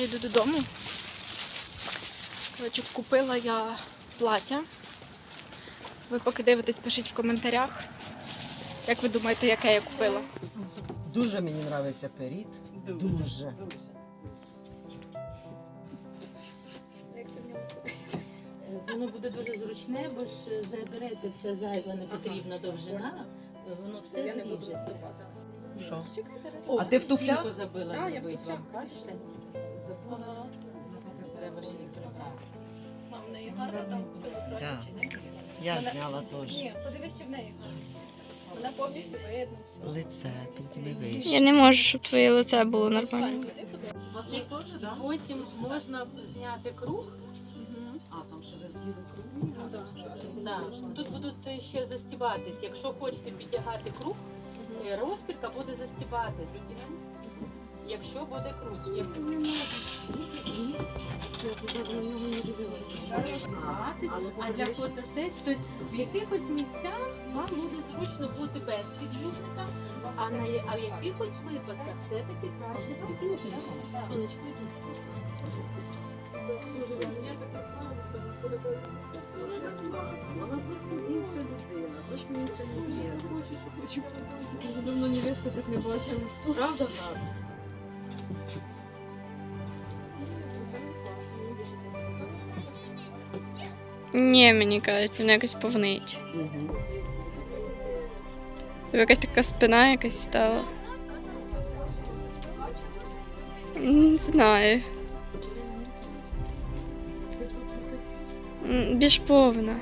вже йду додому. Коротше, купила я плаття. Ви поки дивитесь, пишіть в коментарях. Як ви думаєте, яке я купила? Дуже мені подобається періт. Дуже. Воно буде дуже зручне, бо ж забереться вся зайва непотрібна довжина, воно все зріжеться. Що? О, А ти в туфлях? забила зробити вам, бачите? Забула. Треба ж їх прибрати. в неї гарно там все Да. Я Мене- зняла теж. Ні, подивись, що в неї гарно. Вона повністю видно все. Лице, підніми вище. Я не можу, щоб твоє лице було нормально. Потім можна зняти круг. А, там ще вертіли круг. Да. Тут будуть ще застібатись. Якщо хочете підтягати круг, е, розпірка буде застібатись. Якщо буде круг. Як- А для фотосесії, тобто в якихось місцях вам буде зручно бути без під'юбника, а на а в якихось випадках все-таки краще з під'юбником. Сонечко. Вона зовсім інша людина, зовсім інша людина. Хочу, що хочу. Дуже давно невесту так не бачила. Правда, правда? Ні, мені кажеться, воно якось повнить. Мгм. Якась така спина якась стала. Не знаю. Більш повна.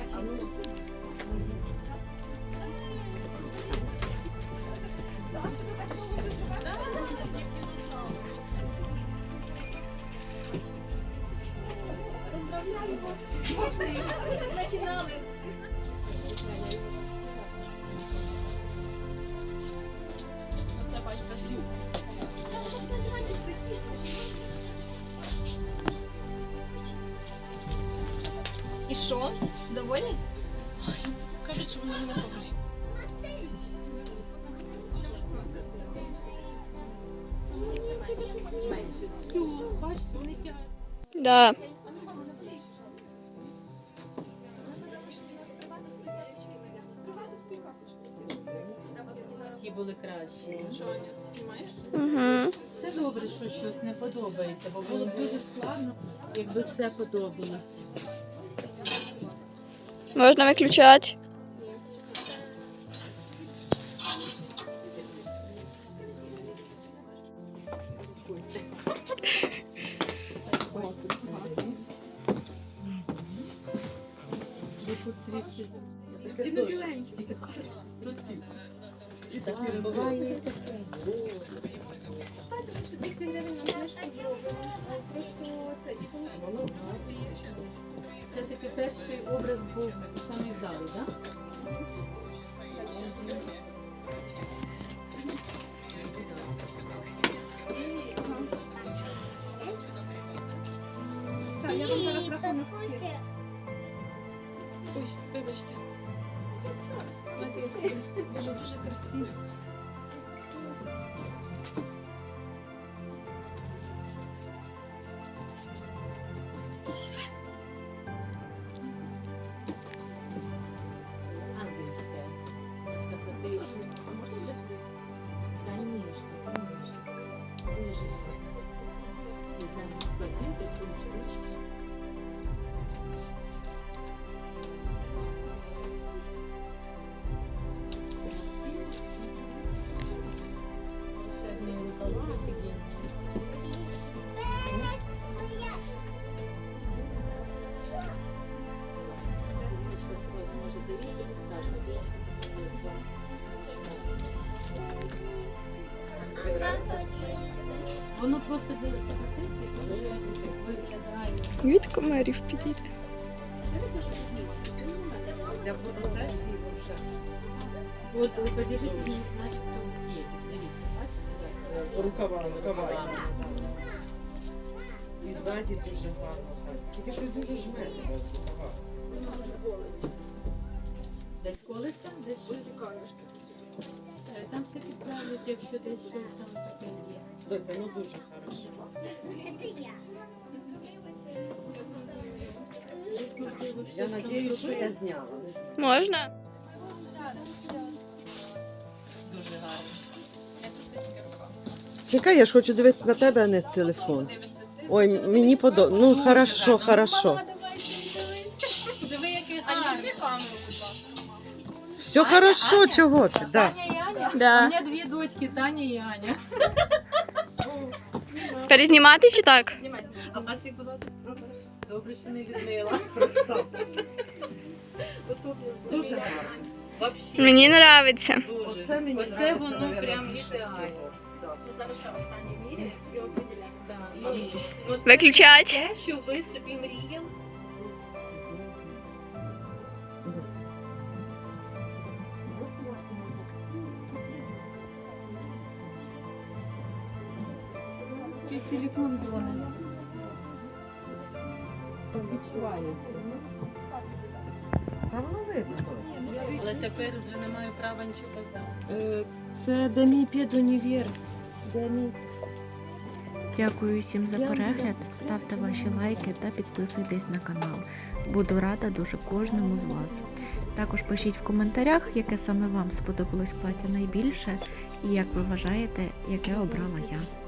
І що? Доволі? Кажуть, що воно не повинні. Все, Ті були кращі. Угу. Це добре, що щось не подобається, бо було б дуже складно, якби все подобалося. Можна виключати. Ви тут трішки Ті біленькі. Буває. Все-таки перший образ був самий вдалий, так? Так, я вам зараз рахунок. Ой, вибачте. Дуже дуже красиво. Воно просто для фотосесії дуже виглядає. Від комарів підійде. Дивися, що знімати. Для фотосесії вже. От ви подивитесь, начебто є. Дивіться, бачите? Рукава, рукава. І ззаді дуже гарно. Тільки щось дуже жме. Десь колиться, десь щось. Е, Е, там все підправлять, якщо десь щось там таке є. Доця, ну дуже хорошо. Це я. Я сподіваюся, що я зняла. Можна? Дуже гарно. Чекай, я ж хочу дивитися на тебе, а не телефон. Ой, мені подобається. Ну, хорошо, хорошо. Все хорошо, чого ти? Да. Таня і Аня? У Да. мене дві дочки, Таня і Аня. Перезнімати чи так? А вас як звати? Добре, що не відмила. Дуже гарно. Вообще. Мені подобається. Дуже. Оце мені Оце нравиться, воно прям більше ідеально. всього. Да. Ми зараз ще останні мірі. Да. Ну, ну, це Виключать. Те, що ви собі мріяли. Телефон дзвонить. Та воно видно. Але тепер вже не маю права нічого казати. Е, Це Демі Педонівер. Демі. Дякую всім за перегляд. Ставте ваші лайки та підписуйтесь на канал. Буду рада дуже кожному з вас. Також пишіть в коментарях, яке саме вам сподобалось плаття найбільше, і як ви вважаєте, яке обрала я.